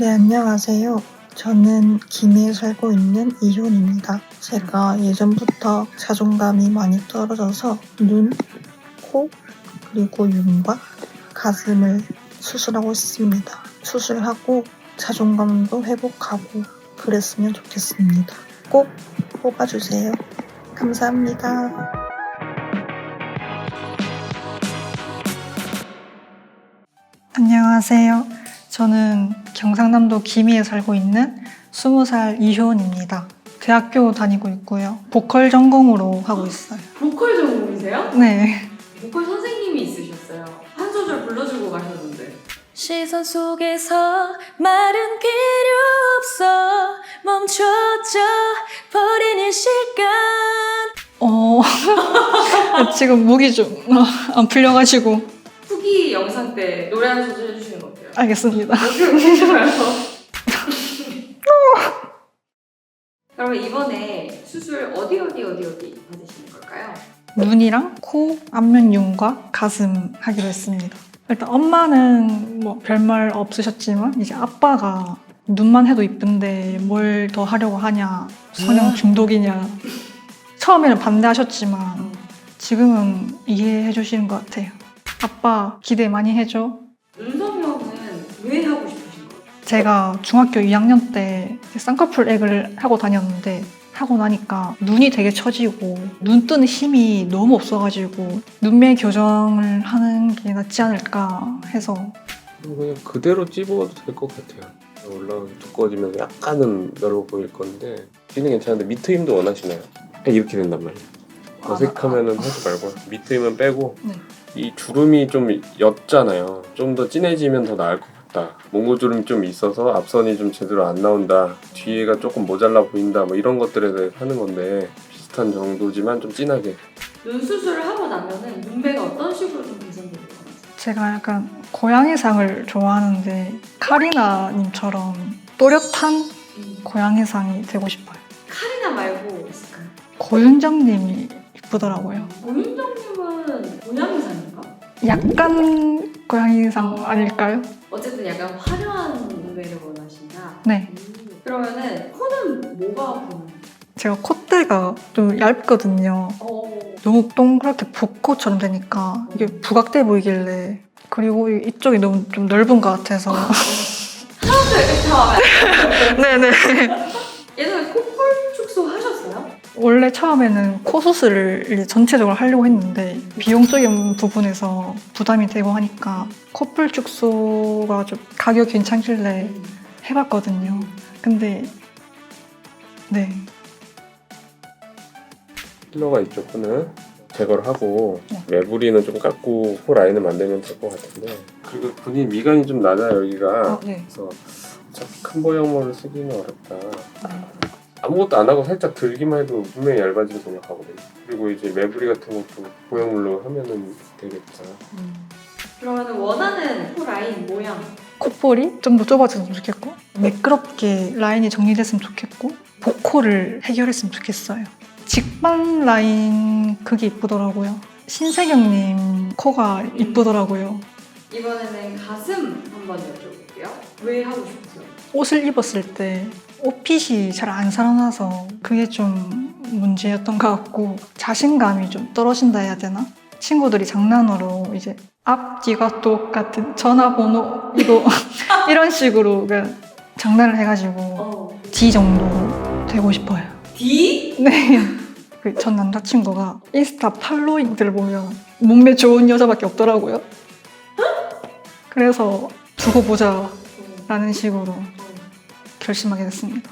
네, 안녕하세요. 저는 김해에 살고 있는 이효입니다. 제가 예전부터 자존감이 많이 떨어져서 눈, 코, 그리고 윤과 가슴을 수술하고 있습니다. 수술하고 자존감도 회복하고 그랬으면 좋겠습니다. 꼭 뽑아주세요. 감사합니다. 안녕하세요. 저는 경상남도 김해에 살고 있는 20살 이효은입니다. 대학교 다니고 있고요. 보컬 전공으로 하고 있어요. 보컬 전공이세요? 네. 보컬 선생님이 있으셨어요. 한 소절 불러주고 가셨는데. 시선 속에서 말은 필요 없어 멈춰져 버린 이 시간 어, 지금 목이 좀 안 풀려가지고. 후기 영상 때 노래 한 소절 어때요? 알겠습니다. 좋아요. 그러면 이번에 수술 어디 어디 어디 어디 받으시는 걸까요? 눈이랑 코, 안면윤과 가슴 하기로 했습니다. 일단 엄마는 뭐 별말 없으셨지만 이제 아빠가 눈만 해도 이쁜데 뭘 더 하려고 하냐 성형 중독이냐 처음에는 반대하셨지만 지금은 이해해 주시는 것 같아요. 아빠 기대 많이 해줘. 제가 중학교 2학년 때 쌍꺼풀 액을 하고 다녔는데 하고 나니까 눈이 되게 처지고 눈 뜨는 힘이 너무 없어가지고 눈매 교정을 하는 게 낫지 않을까 해서 그냥 그대로 찝어도 될 것 같아요. 올라가기 두꺼워지면서 약간은 넓어 보일 건데 뒤는 괜찮은데 밑에 힘도 원하시나요? 그냥 이렇게 된단 말이에요. 어색하면은 하지 말고 밑에 힘은 빼고 네. 이 주름이 좀 옅잖아요. 좀 더 진해지면 더 나을 것 같다. 몽고주름이 좀 있어서 앞선이 좀 제대로 안 나온다. 뒤에가 조금 모자라 보인다. 뭐 이런 것들에 대해 하는 건데 비슷한 정도지만 좀 진하게. 눈 수술을 하고 나면은 눈매가 어떤 식으로 좀 같아요? 제가 약간 고양이상을 좋아하는데 카리나님처럼 또렷한 고양이상이 되고 싶어요. 카리나 말고 있을까요? 고윤정님이 이쁘더라고요. 고윤정님은 고양이상인가? 약간 고양이상 아닐까요? 어쨌든 약간 화려한 눈매를 원하신다. 네. 음, 그러면은 코는 뭐가 아프나요? 제가 콧대가 좀 얇거든요. 어. 너무 동그랗게 복코처럼 되니까 이게 부각돼 보이길래 그리고 이- 이쪽이 너무 좀 넓은 것 같아서 하나도 이렇게 다 네네 예전에 콧볼 축소 하셨어요? 원래 처음에는 코 수술을 이제 전체적으로 하려고 했는데 비용적인 부분에서 부담이 되고 하니까 코뿔 축소가 좀 가격 괜찮길래 해봤거든요 근데 네 필러가 있죠, 코는. 제거를 하고 네. 매부리는 좀 깎고 코 라인을 만들면 될 것 같은데 그리고 본인 미간이 좀 낮아요 여기가 네. 그래서 어차피 큰 보형물을 쓰기는 어렵다 아무것도 안 하고 살짝 들기만 해도 분명히 얇아지는 생각하거든요 그리고 이제 매부리 같은 것도 보형물로 하면은 되겠다 그러면은 원하는 코 라인 모양 콧볼이 좀 더 좁아졌으면 좋겠고 매끄럽게 라인이 정리됐으면 좋겠고 복코를 해결했으면 좋겠어요. 직방 라인 그게 이쁘더라고요. 신세경님 코가 이쁘더라고요. 이번에는 가슴 한번 여쭤볼게요. 왜 하고 싶으세요? 옷을 입었을 때 옷핏이 잘 안 살아나서 그게 좀 문제였던 것 같고 자신감이 좀 떨어진다 해야 되나? 친구들이 장난으로 이제 앞뒤가 똑같은 전화번호 이거 이런 식으로 그냥 장난을 해가지고 어. D 정도 되고 싶어요. D? 네. 그 전 남자친구가 인스타 팔로잉들 보면 몸매 좋은 여자밖에 없더라고요. 그래서 두고 보자 라는 식으로 결심하게 됐습니다.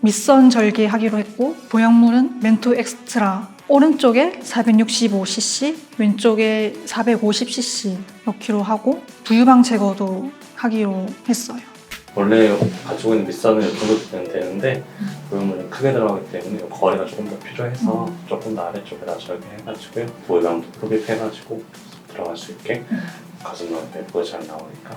밑선 절개하기로 했고 보형물은 멘토 엑스트라 오른쪽에 465cc, 왼쪽에 450cc 넣기로 하고 부유방 제거도 하기로 했어요. 원래 가지고 있는 밑선을 이 정도 되는데 보형물이 크게 들어가기 때문에 거리가 조금 더 필요해서 조금 더 아래쪽에다 절개해가지고요 모양도 흡입해가지고 들어갈 수 있게 가슴 넣을 때 예쁘게 잘 나오니까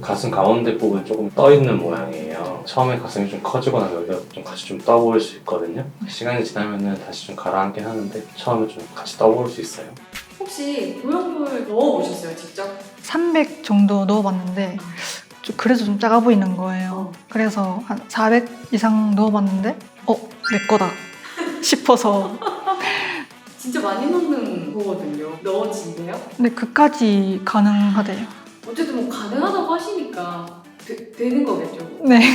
가슴 가운데 부분 조금 떠 있는 모양이에요 처음에 가슴이 좀 커지거나 여기가 좀 같이 좀 떠 보일 수 있거든요 시간이 지나면은 다시 좀 가라앉긴 하는데 처음에 좀 같이 떠 보일 수 있어요 혹시 보형물 넣어보셨어요, 직접? 300 정도 넣어봤는데 좀 그래도 좀 작아 보이는 거예요. 그래서 한 400 이상 넣어봤는데 어? 내 거다 싶어서 진짜 많이 넣는 거거든요. 넣어진대요. 근데 그까지 가능하대요. 어쨌든 뭐 가능하다고 하시니까 되, 되는 거겠죠. 뭐. 네.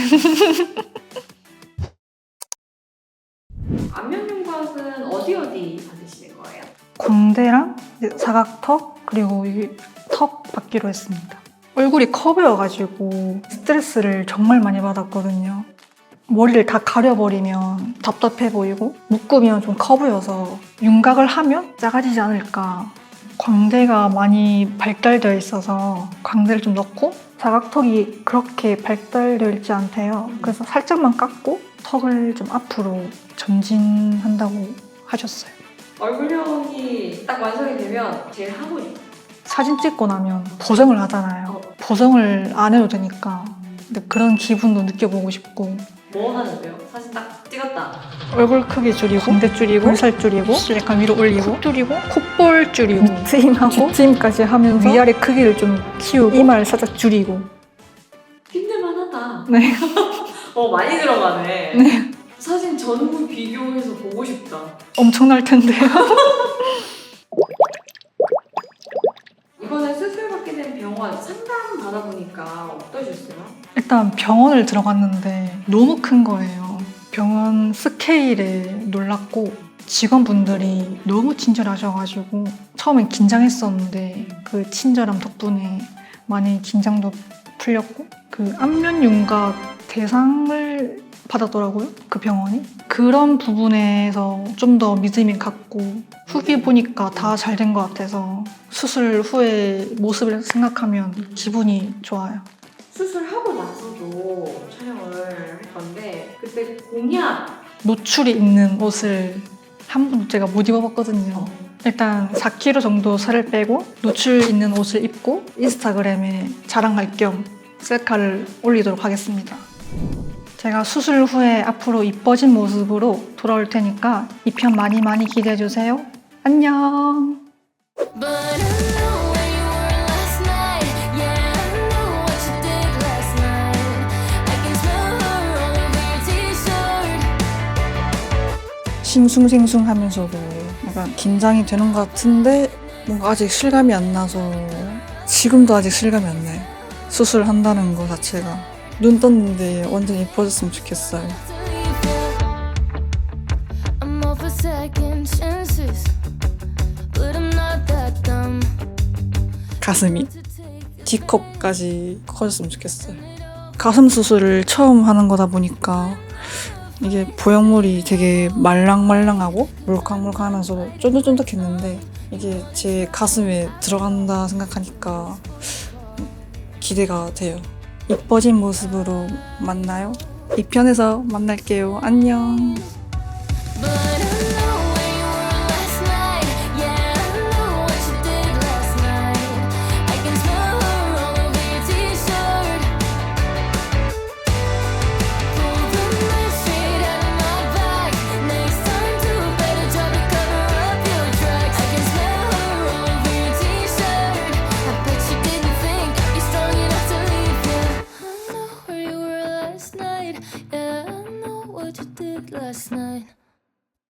안면윤곽은 어디 어디 받으시는 거예요? 광대랑 이제 사각턱 그리고 이 턱 받기로 했습니다. 얼굴이 커 보여가지고 스트레스를 정말 많이 받았거든요. 머리를 다 가려버리면 답답해 보이고 묶으면 좀 커 보여서 윤곽을 하면 작아지지 않을까. 광대가 많이 발달되어 있어서 광대를 좀 넣고 사각턱이 그렇게 발달되어 있지 않대요. 그래서 살짝만 깎고 턱을 좀 앞으로 전진한다고 하셨어요. 얼굴형이 딱 완성이 되면 제일 하고 싶어요. 사진 찍고 나면 보정을 하잖아요. 보정을 안 해도 되니까. 근데 그런 기분도 느껴보고 싶고 뭐 하는데요? 사진 딱 찍었다. 얼굴 크기 줄이고 광대 줄이고 볼살 줄이고 약간 위로 올리고 코 줄이고 콧볼 줄이고 트임하고 뒷트임까지 하면서 위아래 크기를 좀 키우고 이마를 살짝 줄이고 힘들만하다. 네. 어 많이 들어가네. 네. 사진 전후 비교해서 보고 싶다. 엄청날 텐데요. 병원 상담 받아보니까 어떠셨어요? 일단 병원을 들어갔는데 너무 큰 거예요. 병원 스케일에 놀랐고 직원분들이 너무 친절하셔가지고 처음엔 긴장했었는데 그 친절함 덕분에 많이 긴장도 풀렸고 그 안면 윤곽 대상을 받았더라고요. 그 병원이. 그런 부분에서 좀 더 믿음이 갔고 후기 보니까 다 잘 된 것 같아서 수술 후의 모습을 생각하면 기분이 좋아요. 수술하고 나서도 촬영을 할 건데 그때 공약 노출이 있는 옷을 한 번도 제가 못 입어봤거든요. 일단 4kg 정도 살을 빼고 노출 있는 옷을 입고 인스타그램에 자랑할 겸 셀카를 올리도록 하겠습니다. 제가 수술 후에 앞으로 이뻐진 모습으로 돌아올 테니까 이 편 많이 많이 기대해 주세요. 안녕. T-shirt. 싱숭생숭 하면서도 약간 긴장이 되는 것 같은데 뭔가 아직 실감이 안 나서 지금도 아직 실감이 안 나요. 수술한다는 거 자체가 눈 떴는데 완전 이뻐졌으면 좋겠어요. 가슴이 D컵까지 커졌으면 좋겠어요. 가슴 수술을 처음 하는 거다 보니까 이게 보형물이 되게 말랑말랑하고 물캉물캉하면서 쫀득쫀득했는데 이게 제 가슴에 들어간다 생각하니까 기대가 돼요. 이뻐진 모습으로 만나요. 이 편에서 만날게요. 안녕.